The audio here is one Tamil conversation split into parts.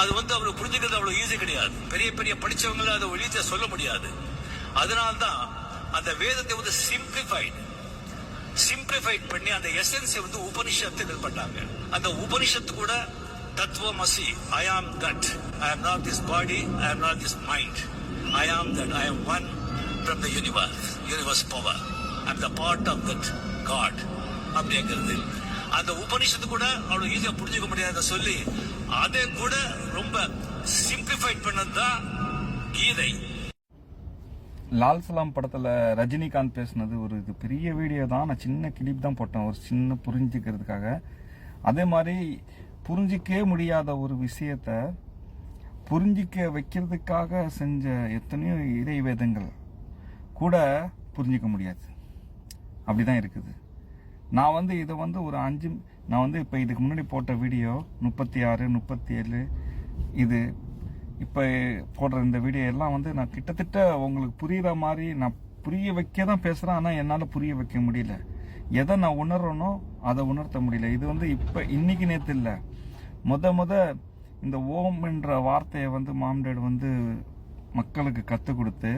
அது வந்து அவ்வளவு புரிஞ்சுக்கிறது அவ்வளவு ஈஸி கிடையாது. பெரிய பெரிய படிச்சவங்கள அதை ஈஸியா சொல்ல முடியாது. அதனால்தான் அந்த வேதத்தை வந்து சிம்பிளிஃபைடு சிம்பிளிஃபைட் பண்ணி அந்த எசன்ஸை வந்து உபனிஷத்துகள் பண்ணாங்க. அந்த உபனிஷத்து கூட தத்துவமசி ஐ ஆம் that I am not this body I am not this mind I am that I am one from the universe universe power I am the part of that God அப்படிங்கிறது. அந்த உபனிஷத்து கூட அவ்வளவு ஈஸியா புரிஞ்சுக்க முடியாத சொல்லி. அதை கூட ரொம்ப சிம்பிளிஃபைட் பண்ணது தான் கீதை. லால் சலாம் படத்துல ரஜினிகாந்த் பேசுனது ஒரு இது பெரிய வீடியோ தான். நான் சின்ன கிளிப் தான் போட்டேன் ஒரு சின்ன புரிஞ்சுக்கிறதுக்காக. அதே மாதிரி புரிஞ்சிக்கவே முடியாத ஒரு விஷயத்த புரிஞ்சிக்க வைக்கிறதுக்காக செஞ்ச எத்தனையோ இறைவேதங்கள் கூட புரிஞ்சிக்க முடியாது. அப்படிதான் இருக்குது. நான் வந்து இதை வந்து ஒரு அஞ்சு நான் வந்து இப்போ இதுக்கு முன்னாடி போட்ட வீடியோ முப்பத்தி ஆறு முப்பத்தி ஏழு இது இப்போ போடுற இந்த வீடியோ எல்லாம் வந்து நான் கிட்டத்தட்ட உங்களுக்கு புரியுற மாதிரி நான் புரிய வைக்க தான் பேசுகிறேன் ஆனால் என்னால் புரிய வைக்க முடியல. எதை நான் உணர்றேனோ அதை உணர்த்த முடியல. இது வந்து இப்போ இன்னைக்கு நேற்று இல்லை. முத முத இந்த ஓம் என்ற வார்த்தையை வந்து மாம்டேடு வந்து மக்களுக்கு கற்றுக் கொடுத்து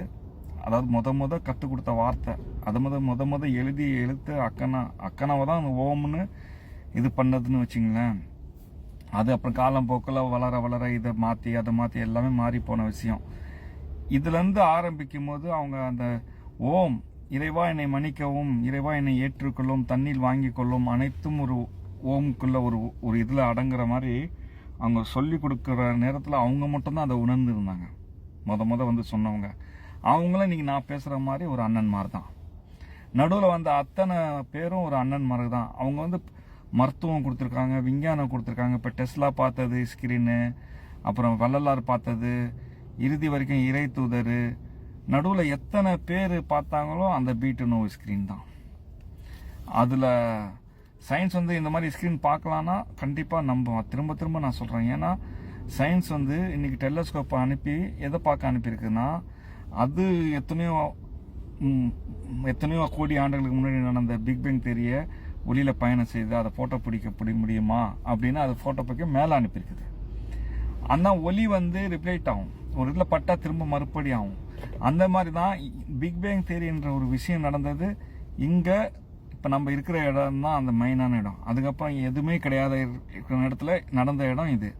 அதாவது முத முத கற்றுக் கொடுத்த வார்த்தை. அதை முத முத முத எழுதி எழுத்து அக்கனா அக்கனாவை தான் அந்த ஓம்னு இது பண்ணதுன்னு வச்சுங்களேன். அது அப்புறம் காலம் போக்கில் வளர வளர இதை மாற்றி அதை மாற்றி எல்லாமே மாறி போன விஷயம். இதுலேருந்து ஆரம்பிக்கும் போது அவங்க அந்த ஓம் இறைவா என்னை மன்னிக்கவும் இறைவா என்னை ஏற்றுக்கொள்ளும் தண்ணீர் வாங்கி கொள்ளும் அனைத்தும் ஒரு ஓமுக்குள்ள ஒரு ஒரு இதில் அடங்குற மாதிரி அவங்க சொல்லி கொடுக்குற நேரத்தில் அவங்க மட்டும்தான் அதை உணர்ந்துருந்தாங்க. முத முத வந்து சொன்னவங்க. அவங்களும் இன்றைக்கி நான் பேசுகிற மாதிரி ஒரு அண்ணன் மாதிரி தான் நடுவில் வந்த அத்தனை பேரும் ஒரு அண்ணன் மாதிரி தான் அவங்க வந்து மருத்துவம் கொடுத்துருக்காங்க விஞ்ஞானம் கொடுத்துருக்காங்க. இப்போ டெஸ்லா பார்த்தது ஸ்கிரீனு அப்புறம் வள்ளலார் பார்த்தது இறுதி வரைக்கும் இறை தூதர். நடுவில் எத்தனை பேர் பார்த்தாங்களோ அந்த பீட்டு நோ ஸ்க்ரீன் தான். அதில் சயின்ஸ் வந்து இந்த மாதிரி ஸ்க்ரீன் பார்க்கலான்னா கண்டிப்பாக நம்புவோம் திரும்ப திரும்ப நான் சொல்கிறேன் ஏன்னா சயின்ஸ் வந்து இன்றைக்கி டெலஸ்கோப்பை அனுப்பி எதை பார்க்க அனுப்பியிருக்குன்னா அது எத்தனையோ எத்தனையோ கோடி ஆண்டுகளுக்கு முன்னாடி நடந்த பிக் பேங் தெரிய ஒளியில் பயணம் செய்து அதை ஃபோட்டோ பிடிக்க பிடி முடியுமா? அப்படின்னு அதை ஃபோட்டோ பிடிக்க மேலே அனுப்பியிருக்குது. அந்த ஒலி வந்து ரிப்ளைட் ஆகும். ஒரு இதில் பட்டா திரும்ப மறுபடி ஆகும். அந்த மாதிரி தான் பிக் பேங் தேரின்ற ஒரு விஷயம் நடந்தது. இங்கே இப்போ நம்ம இருக்கிற இடம் தான் அந்த மெயினான இடம். அதுக்கப்புறம் எதுவுமே கிடையாத இருக்கிற இடத்துல நடந்த இடம் இது.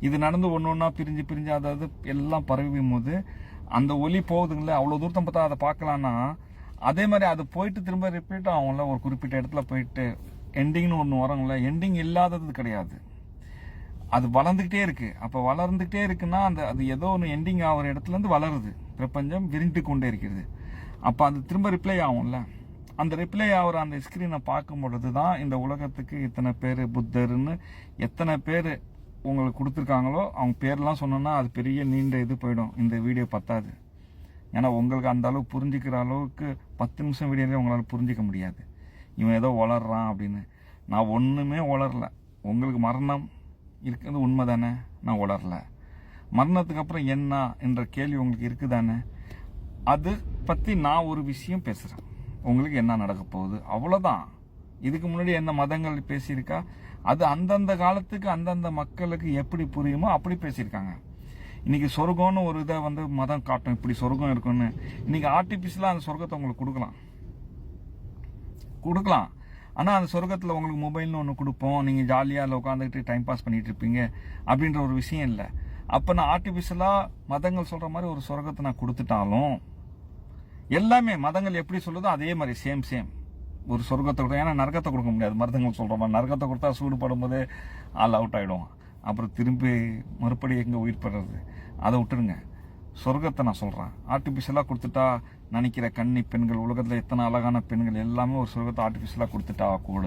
இது நடந்து ஒன்று ஒன்றா பிரிஞ்சு பிரிஞ்சு அதாவது எல்லாம் பரவும் போது அந்த ஒலி போகுதுங்களே அவ்வளோ தூரத்தை பார்த்தா அதை பார்க்கலான்னா அதே மாதிரி அது போயிட்டு திரும்ப ரிப்பீட் ஆகும்ல ஒரு குறிப்பிட்ட இடத்துல போயிட்டு எண்டிங்னு ஒன்று வரும்ல எண்டிங் இல்லாதது கிடையாது. அது வளர்ந்துக்கிட்டே இருக்கு. அப்போ வளர்ந்துக்கிட்டே இருக்குன்னா அந்த அது ஏதோ ஒன்று எண்டிங் ஆகிற இடத்துலேருந்து வளருது. பிரபஞ்சம் விரிந்து கொண்டே இருக்கிறது. அப்போ அது திரும்ப ரிப்ளை ஆகும்ல. அந்த ரிப்ளை ஆகிற அந்த ஸ்க்ரீனை பார்க்கும் பொழுது தான் இந்த உலகத்துக்கு இத்தனை பேர் புத்தர்னு எத்தனை பேர் உங்களுக்கு கொடுத்துருக்காங்களோ அவங்க பேர்லாம் சொன்னோன்னா அது பெரிய நீண்ட இது போயிடும். இந்த வீடியோ பத்தாது. ஏன்னா உங்களுக்கு அந்த அளவுக்கு புரிஞ்சுக்கிற அளவுக்கு பத்து நிமிஷம் வீடியோலேயே உங்களால் புரிஞ்சிக்க முடியாது. இவன் ஏதோ வளர்றான் அப்படின்னு. நான் ஒன்றுமே வளரல. உங்களுக்கு மரணம் இருக்கிறது உண்மை தானே நான் உளரல மரணத்துக்கு அப்புறம் என்ன என்ற கேள்வி உங்களுக்கு இருக்குதானே? அது பற்றி நான் ஒரு விஷயம் பேசுகிறேன் உங்களுக்கு என்ன நடக்க போகுது? அவ்வளோதான் இதுக்கு முன்னாடி என்ன மதங்கள் பேசியிருக்கா? அது அந்தந்த காலத்துக்கு அந்தந்த மக்களுக்கு எப்படி புரியுமோ அப்படி பேசியிருக்காங்க. இன்னைக்கு சொர்க்கம்னு ஒரு இதை வந்து மதம் காட்டும் இப்படி சொர்க்கம் இருக்குன்னு இன்னைக்கு ஆர்டிபிஷியலாக அந்த சொர்க்கத்தை உங்களுக்கு கொடுக்கலாம். கொடுக்கலாம். ஆனால் அந்த சொர்க்கத்தில் உங்களுக்கு மொபைல்னு ஒன்று கொடுப்போம். நீங்கள் ஜாலியாக அதில் உட்காந்துக்கிட்டு டைம் பாஸ் பண்ணிட்டு இருப்பீங்க அப்படின்ற ஒரு விஷயம் இல்லை. அப்போ நான் ஆர்டிஃபிஷியலாக மதங்கள் சொல்கிற மாதிரி ஒரு சொர்க்கத்தை நான் கொடுத்துட்டாலும் எல்லாமே மதங்கள் எப்படி சொல்லுதோ அதே மாதிரி சேம் சேம் ஒரு சொர்க்கத்தை கொடுத்தா ஏன்னா நரகத்தை கொடுக்க முடியாது. மருதங்கள் சொல்கிற மாதிரி நரகத்தை கொடுத்தா சூடு படும்போது ஆல் அவுட் ஆகிடும் அப்புறம் திரும்பி மறுபடியும் எங்கே உயிர் பெறது அதை விட்டுருங்க சொர்க்கத்தை நான் சொல்கிறேன் ஆர்டிஃபிஷியலாக கொடுத்துட்டா நினைக்கிற கன்னி பெண்கள் உலகத்தில் எத்தனை அழகான பெண்கள் எல்லாமே ஒரு சொர்க்கத்தை ஆர்டிஃபிஷியலாக கொடுத்துட்டா கூட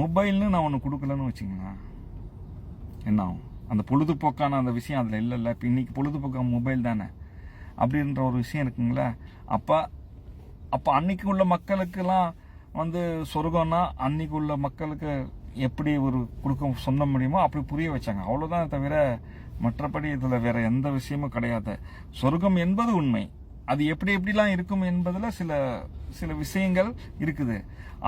மொபைல்னு நான் ஒன்று கொடுக்கலன்னு வச்சுங்களேன் என்ன ஆகும்? அந்த பொழுதுபோக்கான அந்த விஷயம் அதில் இல்லைல்ல. இப்போ இன்றைக்கி பொழுதுபோக்கான மொபைல் தானே. அப்படின்ற ஒரு விஷயம் இருக்குங்களா. அப்போ அப்போ அன்னைக்கு உள்ள மக்களுக்கெல்லாம் வந்து சொர்க்கம்னா அன்னைக்கு உள்ள மக்களுக்கு எப்படி ஒரு கொடுக்க சொல்ல முடியுமோ அப்படி புரிய வச்சாங்க. அவ்வளோதான் தவிர மற்றபடி இதில் வேற எந்த விஷயமும் கிடையாது. சொர்க்கம் என்பது உண்மை. அது எப்படி எப்படிலாம் இருக்கும் என்பதில் சில சில விஷயங்கள் இருக்குது.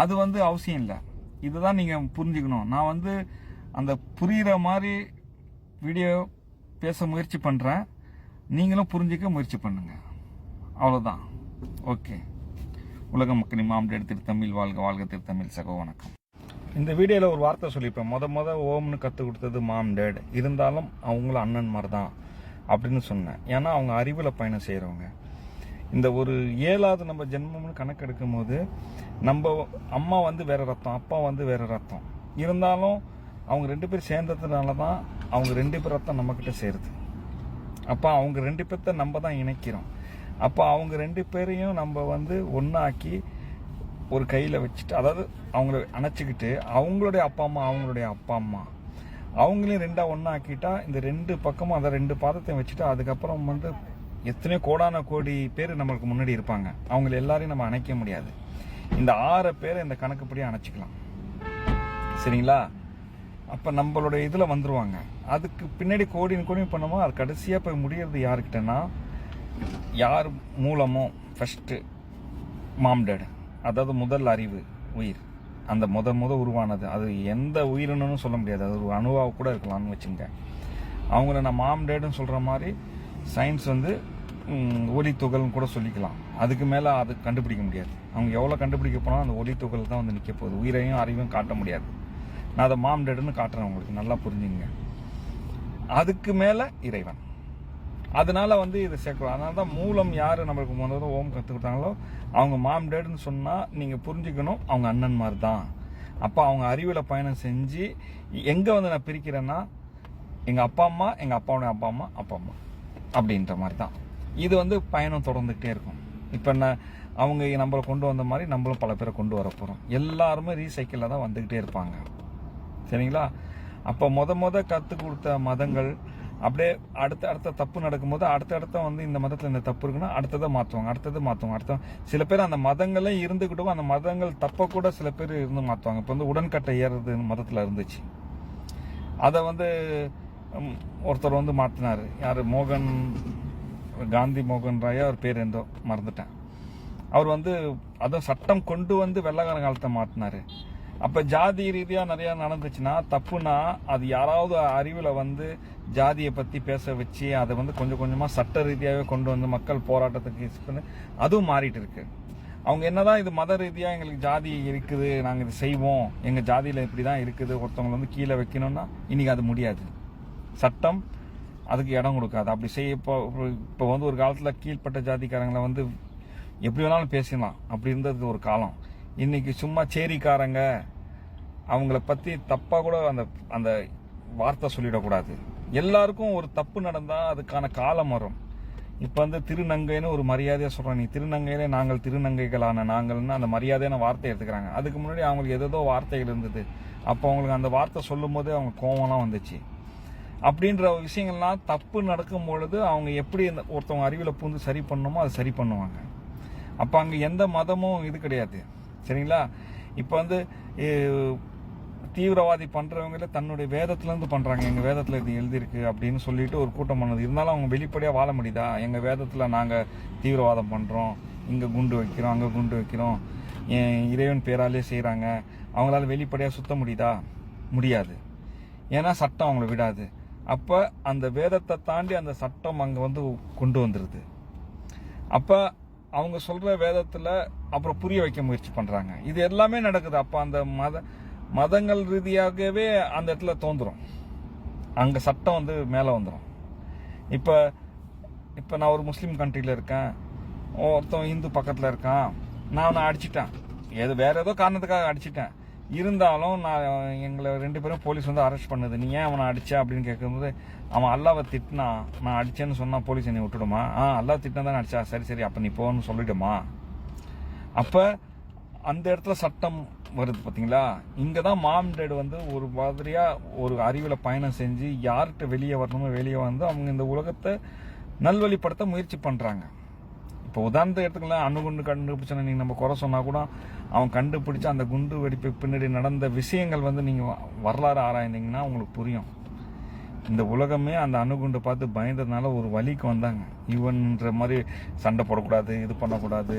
அது வந்து அவசியம் இல்லை. இதுதான் நீங்கள் புரிஞ்சுக்கணும். நான் வந்து அந்த புரிகிற மாதிரி வீடியோ பேச முயற்சி பண்ணுறேன் நீங்களும் புரிஞ்சிக்க முயற்சி பண்ணுங்கள் அவ்வளோதான் ஓகே உலக மக்களின் மாம்டேட் திருத்தமிழ் வாழ்க வாழ்க திருத்தமிழ். சகோ வணக்கம். இந்த வீடியோவில் ஒரு வார்த்தை சொல்லியிருப்பேன் முத முத ஓம்னு கற்றுக் கொடுத்தது மாம் டேட் இருந்தாலும் அவங்களும் அண்ணன் மாதிரி தான் அப்படின்னு சொன்னேன். ஏன்னா அவங்க அறிவில் பயணம் செய்கிறவங்க இந்த ஒரு ஏழாவது நம்ம ஜென்மம்னு கணக்கெடுக்கும் போது நம்ம அம்மா வந்து வேற ரத்தம் அப்பா வந்து வேற ரத்தம். இருந்தாலும் அவங்க ரெண்டு பேரும் சேர்ந்ததுனால தான் அவங்க ரெண்டு பேர் ரத்தம் நம்மக்கிட்ட சேருது. அப்போ அவங்க ரெண்டு பேர்த்த நம்ம தான் இணைக்கிறோம். அப்போ அவங்க ரெண்டு பேரையும் நம்ம வந்து ஒன்றாக்கி ஒரு கையில் வச்சுட்டு அதாவது அவங்கள அணைச்சிக்கிட்டு அவங்களுடைய அப்பா அம்மா அவங்களுடைய அப்பா அம்மா. அவங்களையும் ரெண்டாக ஒன்றாக்கிட்டா இந்த ரெண்டு பக்கமும் அதை ரெண்டு பாதத்தையும் வச்சுட்டு அதுக்கப்புறம் வந்து எத்தனையோ கோடான கோடி பேர் நம்மளுக்கு முன்னாடி இருப்பாங்க. அவங்கள எல்லாரையும் நம்ம அணைக்க முடியாது. இந்த ஆறு பேரை இந்த கணக்குப்படி அணைச்சிக்கலாம். சரிங்களா? அப்போ நம்மளுடைய இதில் வந்துருவாங்க. அதுக்கு பின்னாடி கோடின்னு கோடி பண்ணமோ அது கடைசியாக போய் முடியறது யாருக்கிட்டனா யார் மூலமோ ஃபஸ்ட்டு மாம்டேடு அதாவது முதல் அறிவு உயிர். அந்த முத முத உருவானது. அது எந்த உயிரினும் சொல்ல முடியாது. அது ஒரு அணுவாக கூட இருக்கலாம்னு வச்சுங்க அவங்கள நான் மாம்டேடுன்னு சொல்கிற மாதிரி சயின்ஸ் வந்து ஒலி ஒளி துகள்னு கூட சொல்லிக்கலாம். அதுக்கு மேலே அது கண்டுபிடிக்க முடியாது. அவங்க எவ்வளோ கண்டுபிடிக்க போனாலும் அந்த ஒலி துகள் தான் வந்து நிற்க போகுது. உயிரையும் அறிவையும் காட்ட முடியாது. நான் அதை மாம்டேடுன்னு காட்டுறேன் உங்களுக்கு. நல்லா புரிஞ்சுங்க அதுக்கு மேலே இறைவன். அதனால வந்து இதை சேர்க்கலாம் அதனால தான் மூலம் யார் நம்மளுக்கு முதல்ல ஓம் கற்றுக்கிட்டாங்களோ அவங்க மாம் டேடுன்னு சொன்னால் நீங்கள் புரிஞ்சுக்கணும் அவங்க அண்ணன் மாதிரி தான் அப்போ அவங்க அறிவில் பயணம் செஞ்சு எங்கே வந்து நான் பிரிக்கிறேன்னா எங்கள் அப்பா அம்மா எங்கள் அப்பாவுடைய அப்பா அம்மா அப்பா அம்மா அப்படின்ற மாதிரி தான் இது வந்து பயணம் தொடர்ந்துகிட்டே இருக்கும். இப்போ என்ன அவங்க நம்மளை கொண்டு வந்த மாதிரி நம்மளும் பல பேரை கொண்டு வர போகிறோம் எல்லாருமே ரீசைக்கிளில் தான் வந்துக்கிட்டே இருப்பாங்க. சரிங்களா? அப்போ முத முத கற்றுக் கொடுத்த மதங்கள் அப்படியே அடுத்த அடுத்த தப்பு நடக்கும்போது அடுத்த அடுத்த வந்து இந்த மதத்தில் இந்த தப்பு இருக்குன்னா அடுத்ததை மாற்றுவாங்க அடுத்தது மாற்றுவாங்க அடுத்த சில பேர் அந்த மதங்களே இருந்துக்கிட்டும் அந்த மதங்கள் தப்பை கூட சில பேர் இருந்து மாற்றுவாங்க இப்போ வந்து உடன்கட்டை ஏறுறது மதத்தில் இருந்துச்சு. அதை வந்து ஒருத்தர் வந்து மாற்றினார் யார்? மோகன் காந்தி மோகன் ராயா அவர் பேர் எந்தோ மறந்துட்டேன். அவர் வந்து அதுவும் சட்டம் கொண்டு வந்து வெள்ளக்கார காலத்தை மாற்றினாரு அப்ப ஜாதி ரீதியா நிறைய நடந்துச்சுன்னா தப்புனா அது யாராவது அறிவுல வந்து ஜாதியை பத்தி பேச வச்சு அதை வந்து கொஞ்சம் கொஞ்சமா சட்ட ரீதியாவே கொண்டு வந்து மக்கள் போராட்டத்துக்கு யூஸ் பண்ணி. அதுவும் மாறிட்டு இருக்கு. அவங்க என்னதான் இது மத ரீதியா எங்களுக்கு ஜாதி இருக்குது நாங்க இது செய்வோம். எங்க ஜாதியில இப்படிதான் இருக்குது. ஒருத்தவங்களை வந்து கீழே வைக்கணும்னா இன்னைக்கு அது முடியாது. சட்டம் அதுக்கு இடம் கொடுக்காது. அப்படி செய்ய இப்போ இப்போ வந்து ஒரு காலத்துல கீழ்ப்பட்ட ஜாதிக்காரங்களை வந்து எப்படி வேணாலும் பேசிடலாம். அப்படி இருந்தது ஒரு காலம். இன்றைக்கி சும்மா சேரிக்காரங்க அவங்கள பற்றி தப்பாக கூட அந்த அந்த வார்த்தை சொல்லிடக்கூடாது. எல்லாருக்கும் ஒரு தப்பு நடந்தால் அதுக்கான காலம் வரும். இப்போ வந்து திருநங்கைன்னு ஒரு மரியாதையாக சொல்கிறாங்க நீ திருநங்கையிலே நாங்கள் திருநங்கைகளான நாங்கள்னு அந்த மரியாதையான வார்த்தை எடுத்துக்கிறாங்க. அதுக்கு முன்னாடி அவங்களுக்கு ஏதேதோ வார்த்தைகள் இருந்தது. அப்போ அவங்களுக்கு அந்த வார்த்தை சொல்லும் போதே அவங்க கோவம்லாம் வந்துச்சு. அப்படின்ற விஷயங்கள்லாம் தப்பு நடக்கும் பொழுது அவங்க எப்படி இந்த ஒருத்தவங்க அறிவில் பூந்து சரி பண்ணணுமோ அதை சரி பண்ணுவாங்க. அப்போ அங்கே எந்த மதமும் இது கிடையாது. சரிங்களா? இப்போ வந்து தீவிரவாதி பண்ணுறவங்கள தன்னுடைய வேதத்துலேருந்து பண்ணுறாங்க எங்கள் வேதத்தில் இது எழுதியிருக்கு அப்படின்னு சொல்லிட்டு ஒரு கூட்டம் பண்ணது. இருந்தாலும் அவங்க வெளிப்படையாக வாழ முடியுதா? எங்கள் வேதத்தில் நாங்கள் தீவிரவாதம் பண்ணுறோம் இங்கே குண்டு வைக்கிறோம் அங்கே குண்டு வைக்கிறோம். என் இறைவன் பேராலே செய்கிறாங்க அவங்களால வெளிப்படையாக சுத்த முடியுதா? முடியாது. ஏன்னா சட்டம் அவங்கள விடாது. அப்போ அந்த வேதத்தை தாண்டி அந்த சட்டம் அங்கே வந்து கொண்டு வந்துடுது அப்போ அவங்க சொல்கிற வேதத்தில் அப்புறம் புரிய வைக்க முயற்சி பண்ணுறாங்க இது எல்லாமே நடக்குது. அப்போ அந்த மத மதங்கள் ரீதியாகவே அந்த இடத்துல தோன்றும். அங்கே சட்டம் வந்து மேலே வந்துடும் இப்போ இப்போ நான் ஒரு முஸ்லீம் கண்ட்ரியில் இருக்கேன். ஒருத்தன் இந்து பக்கத்தில் இருக்கான். நான் அவனை அடிச்சிட்டேன். ஏதோ வேற ஏதோ காரணத்துக்காக அடிச்சிட்டேன். இருந்தாலும் நான் எங்களை ரெண்டு பேரும் போலீஸ் வந்து அரெஸ்ட் பண்ணுது. நீ ஏன் அவனை அடிச்ச அப்படின்னு கேட்கும்போது அவன் அல்லாவை திட்டினா நான் அடிச்சேன்னு சொன்னால் போலீஸ் என்னை விட்டுடுமா? ஆ அல்லா திட்டினா தான் அடிச்சா? சரி சரி அப்போ நீ போன்னு சொல்லிடுமா? அப்போ அந்த இடத்துல சட்டம் வருது பார்த்தீங்களா இங்கே தான் மாம்டேடு வந்து ஒரு மாதிரியாக ஒரு அறிவில் பயணம் செஞ்சு யார்கிட்ட வெளியே வரணுமோ வெளியே வந்து அவங்க இந்த உலகத்தை நல்வழிப்படுத்த முயற்சி பண்ணுறாங்க இப்போ உதாரணத்தை எடுத்துக்கலாம் அணுகுண்டு கண்டுபிடிச்சா நீங்கள் நம்ம குறை சொன்னால் கூட அவன் கண்டுபிடிச்ச அந்த குண்டு வெடிப்பு பின்னாடி நடந்த விஷயங்கள் வந்து நீங்கள் வரலாறு ஆராய்ந்தீங்கன்னா உங்களுக்கு புரியும். இந்த உலகமே அந்த அணுகுண்டு பார்த்து பயந்ததுனால ஒரு வழிக்கு வந்தாங்க. இவன்ற மாதிரி சண்டை போடக்கூடாது இது பண்ணக்கூடாது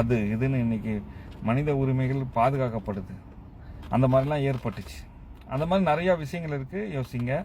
அது இதுன்னு இன்னைக்கு மனித உரிமைகள் பாதுகாக்கப்படுது. அந்த மாதிரிலாம் ஏற்பட்டுச்சு. அந்த மாதிரி நிறையா விஷயங்கள் இருக்குது யோசிங்க.